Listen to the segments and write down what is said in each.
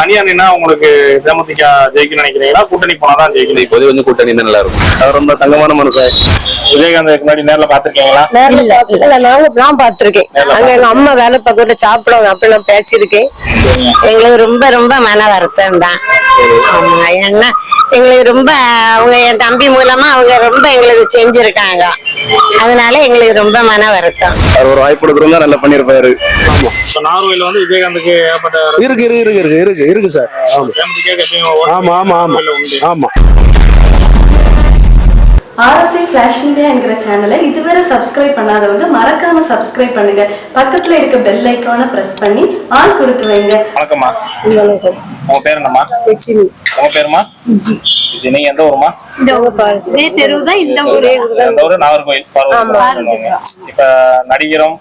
தனியா நின்னா உங்களுக்கு தேமுதிக ஜெயிக்கணும்னு நினைக்கிறீங்களா? கூட்டணி போனாதான் ஜெயிக்கணும் இப்போதைக்கு வந்து கூட்டணி தான் நல்லா இருக்கும். அவர் ரொம்ப தங்கமான மனுஷன். விஜயகாந்த் முன்னாடி நேர்ல பாத்திருக்கீங்களா இல்ல நாங்க நான் பாத்திருக்கேன் அங்க எங்க அம்மா வேலை பார்க்க சாப்பிடுவாங்க அப்படி நான் பேசியிருக்கேன். எங்களுக்கு ரொம்ப ரொம்ப மன வருத்தம் தான். ஆமா ஏன்னா எங்களுக்கு ரொம்ப அவங்க என் தம்பி மூலமா அவங்க ரொம்ப எங்களுக்கு செஞ்சிருக்காங்க. அதனால எங்களுக்கு ரொம்ப மன வருத்தம். ஒரு வாய்ப்பு கொடுத்துருந்தா நல்லா பண்ணிருப்பாரு இப்ப நாகர்கோயில வந்து விஜயகாந்துக்கு ஏற்பட்ட இருக்கு இருக்கு இருக்கு இருக்கு இருக்கு சார். ஆமா. ஆமா ஆமா. ஆமா. ஆர்எஸ்ஐ ஃபிளாஷ் மீடியா என்கிற சேனலை இதுவரை சப்ஸ்கிரைப் பண்ணாதவங்க மறக்காம சப்ஸ்கிரைப் பண்ணுங்க. பக்கத்துல இருக்க பெல் ஐக்கானை பிரஸ் பண்ணி ஆல் கொடுத்து வைங்க. வணக்கம்மா. உங்க பேர் என்னம்மா? உங்க பேருமா நீங்க எந்த ஊருமா இந்த ஊரே நாகர்கோயில் இப்ப நடிகரும்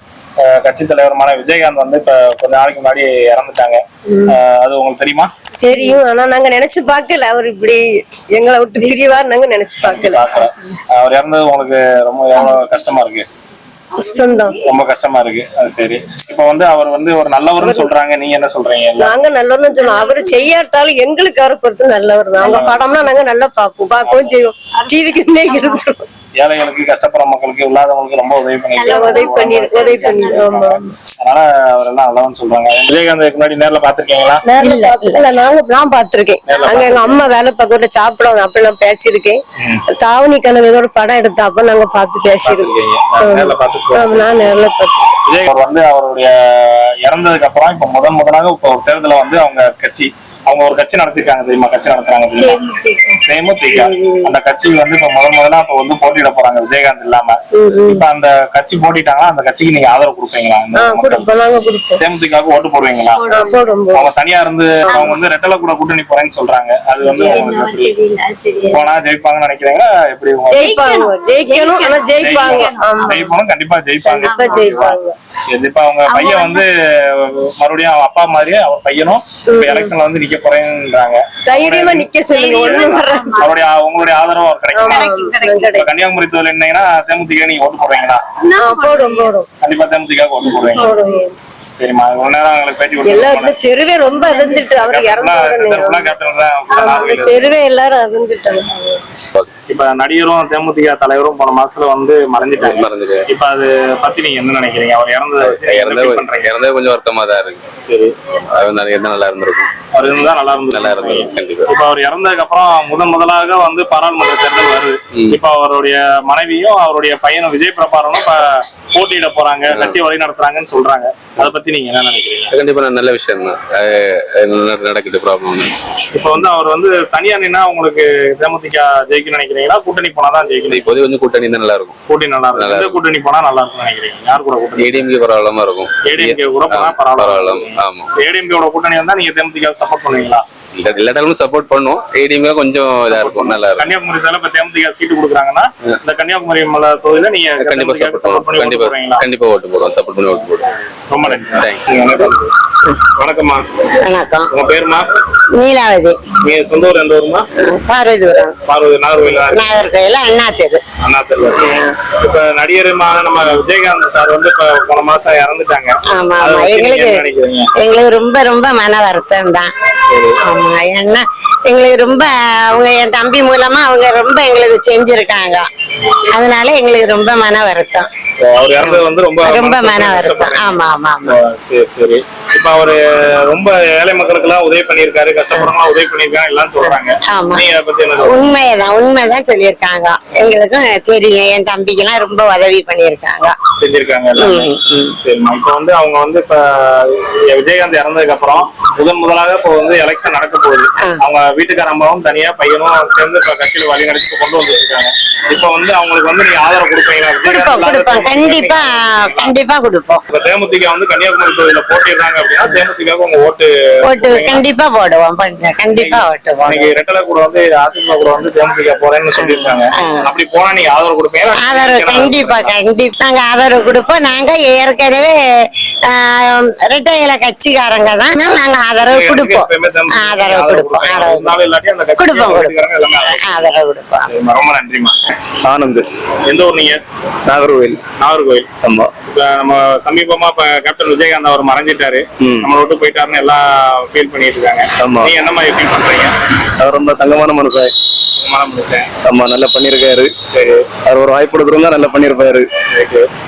கட்சி தலைவருமான விஜயகாந்த் வந்து இப்ப கொஞ்ச நாளைக்கு முன்னாடி இறந்துட்டாங்க. அது உங்களுக்கு தெரியுமா? தெரியும். ஆனா நாங்க நினைச்சு பார்க்கல. அவர் இப்படி எங்களை விட்டு பிரிவார் நாங்க நினைச்சு பார்க்கல. அவர் இறந்தது உங்களுக்கு ரொம்ப எவ்வளவு கஷ்டமா இருக்கு? ரொம்ப கஷ்டமா இருக்கு. அது சரி. இப்ப வந்து அவர் வந்து ஒரு நல்லவர்னு சொல்றாங்க. நீங்க என்ன சொல்றீங்க? நாங்க நல்லவர்னு சொன்னோம். அவரு செய்யாட்டாலும் எங்களுக்கு அவரை பொறுத்து நல்லவர் தான். அவங்க படம்னா நாங்க நல்லா பார்ப்போம். பார்க்கவும் செய்வோம். டிவிக்கு இருந்துரும். ஏழைகளுக்கு கஷ்டப்படுற மக்களுக்கு இல்லாதவங்களுக்கு ரொம்ப உதவி பண்ணி உதவி பண்ணி உதவி பண்ணி ஆமா. அதனால அவர் எல்லாம் நல்லவன்னு சொல்றாங்க. விஜயகாந்த் முன்னாடி நேர்ல பாத்திருக்கீங்களா இல்ல இல்ல. நாங்க நான் பாத்திருக்கேன் அங்க எங்க அம்மா வேலை பார்க்க சாப்பிடுவாங்க அப்படி நான் பேசியிருக்கேன். தாவணி கணக்கு ஏதோ ஒரு படம் எடுத்தா அப்ப நாங்க பார்த்து பேசியிருக்கோம். நான் நேர்ல பார்த்து விஜய் அவர் வந்து அவருடைய இறந்ததுக்கு அப்புறம் இப்ப முதன் முதலாக இப்ப ஒரு தேர்தல வந்து அவங்க கட்சி அவங்க ஒரு கட்சி நடத்திருக்காங்க தெரியுமா? கட்சி நடத்துறாங்க தேமுதிக அந்த கட்சி வந்து இப்ப முதலா இப்ப வந்து போட்டியிட போறாங்க விஜயகாந்த் இல்லாம. இப்ப அந்த கட்சி போட்டிட்டாங்கன்னா அந்த கட்சிக்கு நீங்க ஆதரவு கொடுப்பீங்களா? தேமுதிகவுக்கு ஓட்டு போடுவீங்களா. அவங்க தனியா இருந்து அவங்க வந்து ரெட்டல கூட கூட்டணி போறேன்னு சொல்றாங்க. அது வந்து போனா ஜெயிப்பாங்கன்னு நினைக்கிறீங்களா? எப்படி ஜெயிக்கணும். ஆனா ஜெயிப்பாங்க. கண்டிப்பா ஜெயிப்பாங்க. கண்டிப்பா அவங்க பையன் வந்து மறுபடியும் அப்பா மாதிரியே அவர் பையனும் இப்ப எலெக்ஷன்ல வந்து நிக்க போறேன்றாங்க தைரியமா நிக்க சொல்லுங்க அவருடைய உங்களுடைய ஆதரவு கிடைக்கும். கன்னியாகுமரி தொழில் என்னங்கன்னா தேமுதிக நீங்க ஓட்டு போடுறீங்களா? கண்டிப்பா தேமுதிக ஓட்டு போடுவோம். சரிம்மா இவ்வளவு நேரம் எங்களுக்கு பேட்டி எல்லாரும் கொடுத்து தெருவே ரொம்ப அதிர்ந்துட்டு அவர் இறந்த தெருவே எல்லாரும் அதிர்ந்துட்டாங்க இப்ப நடிகரும் தேமுதிக தலைவரும் போன மாசத்துல வந்து மறைஞ்சிட்டாங்க. மறந்துட்டு இப்ப அது பத்தி நீங்க என்ன நினைக்கிறீங்க? அவர் இறந்ததை இறந்தது இறந்தது கொஞ்சம் வருத்தமா தான் இருக்கு. சரி. அது நல்லா இருந்தா நல்லா இருந்திருக்கும். அவர் இருந்தா நல்லா இருந்தது நல்லா இருந்தது கண்டிப்பா. இப்ப அவர் இறந்ததுக்கு அப்புறம் முதன் முதலாக வந்து பாராளுமன்ற தேர்தல் வருது. இப்ப அவருடைய மனைவியும் அவருடைய பையனும் விஜய் பிரபாரனும் இப்ப போட்டியிட போறாங்க கட்சியை வழி நடத்துறாங்கன்னு சொல்றாங்க. அதை பத்தி நீங்க என்ன நினைக்கிறீங்க? கண்டிப்பா நல்ல விஷயம் தான். நடக்கிட்டு ப்ராப்ளம் இப்ப வந்து அவர் வந்து தனியா நின்னா உங்களுக்கு தேமுதிக ஜெயிக்கணும்னு நினைக்கிறீங்களா கூட்டணி போனாதான் ஜெயிக்கணும் இப்போதைக்கு வந்து கூட்டணி தான் நல்லா இருக்கும் கூட்டணி நல்லா இருக்கும். எந்த கூட்டணி போனா நல்லா இருக்கும்னு நினைக்கிறீங்க? யார் கூட கூட்டணி ஏடிஎம்கே பரவாயில்லாம இருக்கும். ஏடிஎம்கே கூட போனா பரவாயில்ல. ஆமா. ஏடிஎம்கேவோட கூட்டணி வந்தா நீங்க தேமுதிக சப்போர்ட் பண்ணுவீங்களா? இல்லாட்டாலும் சப்போர்ட் பண்ணுவோம். ஏடிஎம்கே கொஞ்சம் இதா இருக்கும். நல்லா இருக்கும். கன்னியாகுமரி தேர்தல இப்ப தேமுதிக சீட்டு கொடுக்குறாங்கன்னா இந்த கன்னியாகுமரி மலை தொகுதியில நீங்க கண்டிப்பா சப்போர்ட் பண்ணுவோம். கண்டிப்பா கண்டிப்பா ஓட்டு போடுவோம். சப்போர்ட் பண்ணி ஓட்டு போடுவோம். ரொம்ப நன்றி. தேங்க்ஸ் வணக்கம்மா. வணக்கம். உங்க பேருமா? நீலாவதி. நீங்க சொந்த ஊர் எந்த ஊருமா? பார்வதிபுரம். பார்வதி நாகர்கோயில்? நாகர்கோயில் அண்ணா தெரு அண்ணா தெருல இப்ப நடிகருமான நம்ம விஜயகாந்த் சார் வந்து இப்ப போன மாசம் இறந்துட்டாங்க. ஆமா ஆமா. எங்களுக்கு என்ன எங்களுக்கு ரொம்ப ரொம்ப மன வருத்தம் தான். ஆமா ஏன்னா எங்களுக்கு ரொம்ப அவங்க என் தம்பி மூலமா அவங்க ரொம்ப எங்களுக்கு செஞ்சிருக்காங்க. அதனால எங்களுக்கு ரொம்ப மன வருத்தம். அவர் இறந்தது வந்து ரொம்ப ரொம்ப மன வருத்தம். ஆமா ஆமா ஆமா. சரி சரி. இப்ப அவரு ரொம்ப ஏழை மக்களுக்கு எல்லாம் உதவி பண்ணிருக்காரு கஷ்டப்படுறவங்க உதவி பண்ணிருக்காங்க எல்லாம் சொல்றாங்க. நீங்க பத்தி என்ன? உண்மைதான் உண்மைதான் சொல்லியிருக்காங்க. எங்களுக்கும் தெரியும் என் தம்பிக்கெல்லாம் ரொம்ப உதவி பண்ணியிருக்காங்க. செஞ்சிருக்காங்க எல்லாமே. சரிம்மா இப்ப வந்து அவங்க வந்து இப்ப விஜயகாந்த் இறந்ததுக்கு அப்புறம் முதன் முதலாக இப்ப வந்து எலெக்ஷன் நடக்க போகுது. அவங்க வீட்டுக்கார அம்மாவும் தனியா பையனும் சேர்ந்து இப்ப கட்சியில வழி நடத்தி கொண்டு வந்துருக்காங்க இப்ப வந்து அவங்களுக்கு வந்து நீங்க ஆதரவு கொடுப்பீங்களா? விஜயகாந்த் கண்டிப்பா கண்டிப்பா கொடுப்போம். தேமுதிக வந்து கன்னியாகுமரி தொகுதியில போட்டிடுறாங்க அப்படின்னா தேமுதிக உங்க ஓட்டு ஓட்டு கண்டிப்பா போடுவோம் கண்டிப்பா ஓட்டு போடுவோம் இன்னைக்கு ரெட்டலை கூட வந்து அதிமுக கூட வந்து தேமுதிக போறேன்னு சொல்லியிருக்காங்க. அப்படி போனா நீங்க ஆதரவு கொடுப்பீங்க ஆதரவு கண்டிப்பா கண்டிப்பா நாங்க ஆதரவு கொடுப்போம். நாங்க ஏற்கனவே ரிட்டையில கட்சிக்காரங்க தான். நாங்க ஆதரவு கொடுப்போம். ஆதரவு கொடுப்போம் கொடுப்போம் கொடுப்போம். ஆதரவு கொடுப்போம். ரொம்ப நன்றிமா ஆனந்த். எந்த ஊர் நீங்க? நாகர்கோவில். நாகர்கோவில். ஆமா. இப்ப நம்ம சமீபமா இப்ப கேப்டன் விஜயகாந்த் அவர் மறைஞ்சிட்டாரு. நம்மளை விட்டு போயிட்டாருன்னு எல்லாம் ஃபீல் பண்ணிட்டு இருக்காங்க. ஆமா. நீங்க என்ன மாதிரி ஃபீல் பண்றீங்க? அவர் ரொம்ப தங்கமான மனுஷன். ஆமா நல்லா பண்ணியிருக்காரு சரி. அவர் ஒரு வாய்ப்பு கொடுத்துருந்தா நல்லா.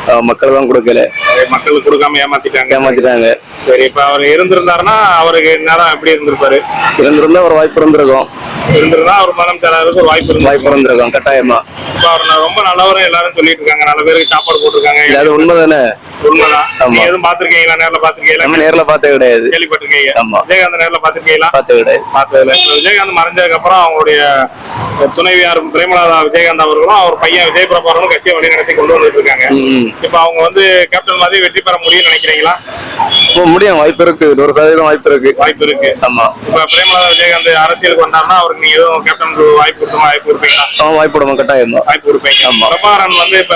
ஆஹ் மக்கள் தான் கொடுக்கல. மக்களுக்கு கொடுக்காம ஏமாத்திட்டாங்க. ஏமாத்திட்டாங்க. சரி இப்ப அவர் இருந்திருந்தாருன்னா அவருக்கு நேரம் எப்படி இருந்திருப்பாரு? இருந்திருந்தா ஒரு வாய்ப்பு இருந்திருக்கும். இருந்திருந்தா அவர் மனம் தராருக்கு ஒரு வாய்ப்பு இருந்து வாய்ப்பு இருந்திருக்கும் கட்டாயமா. இப்ப அவர் நான் ரொம்ப நல்லவரும் எல்லாரும் சொல்லிட்டு இருக்காங்க நல்ல பேருக்கு சாப்பாடு போட்டிருக்காங்க. இல்ல, அது உண்மைதானே? உண்மைதான். நீங்க எதுவும் பாத்திருக்கீங்களா நேர்ல பாத்திருக்கீங்களா நம்ம நேர்ல பார்த்தே கிடையாது. கேள்விப்பட்டிருக்கீங்க ஆமா. விஜயகாந்த் நேர்ல பாத்திருக்கீங்களா பார்த்தே கிடையாது. பார்த்ததுல விஜயகாந்த் மறைஞ்சதுக்கு அப்புறம் அவங்களுடைய துணைவியார் பிரேமலதா விஜயகாந்த் அவர்களும் அவர் பையன் விஜய் பிரபாகரும் கட்சியை வழி நடத்தி கொண்டு வந்துட்டு இருக்காங்க. இப்ப அவங்க வந்து கேப்டன் மாதிரி வெற்றி பெற முடியும்னு நினைக்கிறீங்களா? முடியும். வாய்ப்பு இருக்கு. நூறு சதவீதம் வாய்ப்பு இருக்கு. வாய்ப்பு இருக்கு. ஆமா. இப்ப பிரேமலதா விஜயகாந்த் அரசியலுக்கு வந்தாருன்னா அவருக்கு நீங்க எதுவும் கேப்டனுக்கு வாய்ப்பு கொடுத்தோமா வாய்ப்பு கொடுப்பீங்களா அவன் வாய்ப்பு விடுமா கட்டாயம் வாய்ப்பு கொடுப்பீங்க. பிரபாகரன் வந்து இப்ப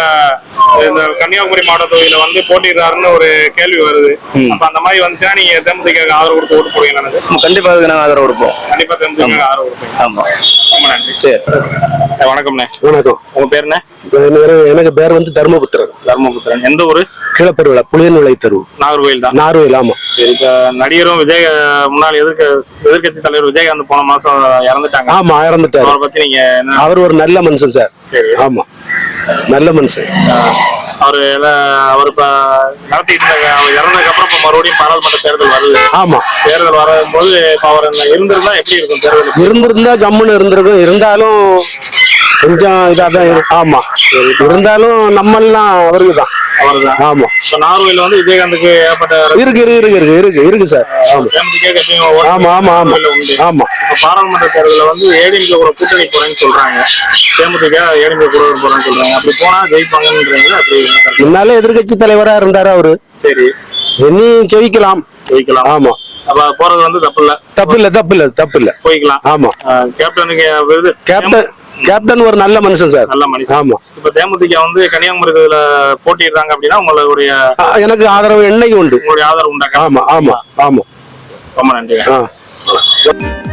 இந்த கன்னியாகுமரி மாவட்ட தொகுதியில வந்து போட்டிடுறாருன்னு ஒரு கேள்வி வருது. அப்ப அந்த மாதிரி வந்துச்சுன்னா நீங்க தேமுதிக ஆதரவு கொடுத்து ஓட்டு போடுவீங்களா கண்டிப்பா அதுக்கு நாங்க ஆதரவு கொடுப்போம். கண்டிப்பா தேமுதிக ஆதரவு கொடுப்பீங்க. ஆமா. ரொம்ப நன்றி. சரி. வணக்கம்ண்ணே. வணக்கம். உங்க பேர் என்ன? எனக்கு- எனக்கு பேர் வந்து தர்மபுத்திரன். தர்மபுத்திரன். எந்த ஊரு? கீழப்பெருவிழா புளியன் விளை தெரு நாகர்கோயில் தான். நார்வேல் ஆமா. சரி நடிகரும் விஜய் முன்னாள் எதிர்க்க எதிர்க்கட்சி தலைவர் விஜயகாந்த் போன மாசம் இறந்துட்டாங்க. ஆமா இறந்துட்டாரு. அவரை பத்தி நீங்க அவர் ஒரு நல்ல மனுஷன் சார். சரி. ஆமா. நல்ல மனுஷன். அவரு எல்லாம் அவர் இப்ப நடத்திட்டு அவர் இறந்ததுக்கு அப்புறம் இப்ப மறுபடியும் பாராளுமன்ற தேர்தல் வருது. ஆமா. தேர்தல் வரும்போது இப்ப அவர் இருந்திருந்தா எப்படி இருக்கும் தேர்தல் இருந்திருந்தா ஜம்முன்னு இருந்திருக்கும். இருந்தாலும் கொஞ்சம் இதாதான் இருக்கு ஆமா. இருந்தாலும் நம்மெல்லாம் அவருக்கு தான் ஆமா. நாகர்கோயில வந்து விஜயகாந்துக்கு ஏற்பட்ட இருக்கு இருக்கு இருக்கு இருக்கு இருக்கு இருக்கு சார். ஆமா. ஆமா ஆமா ஆமா. பாராளுமன்ற தேர்தலில் வந்து ஏடிஎம்கே கூட கூட்டணி போறேன்னு சொல்றாங்க. தேமுதிக ஏடிஎம்கே கூட போறேன்னு சொல்றாங்க. அப்படி போனா ஜெயிப்பாங்கன்றது அப்படி? முன்னாலே எதிர்கட்சி தலைவரா இருந்தாரு அவரு. சரி. இனி ஜெயிக்கலாம். ஜெயிக்கலாம். ஆமா. அப்ப போறது வந்து தப்பு இல்ல தப்பு இல்ல தப்பு இல்ல தப்பு இல்ல போய்க்கலாம். ஆமா. கேப்டனுக்கு கேப்டன் கேப்டன் ஒரு நல்ல மனுஷன் சார். நல்ல மனுஷன். ஆமா. இப்ப தேமுதிக வந்து கன்னியாகுமரி இதுல போட்டிடுறாங்க அப்படின்னா உங்களுடைய எனக்கு ஆதரவு என்னைக்கு உண்டு? உங்களுடைய ஆதரவு உண்டாக்கா? ஆமா ஆமா ஆமா. ரொம்ப நன்றி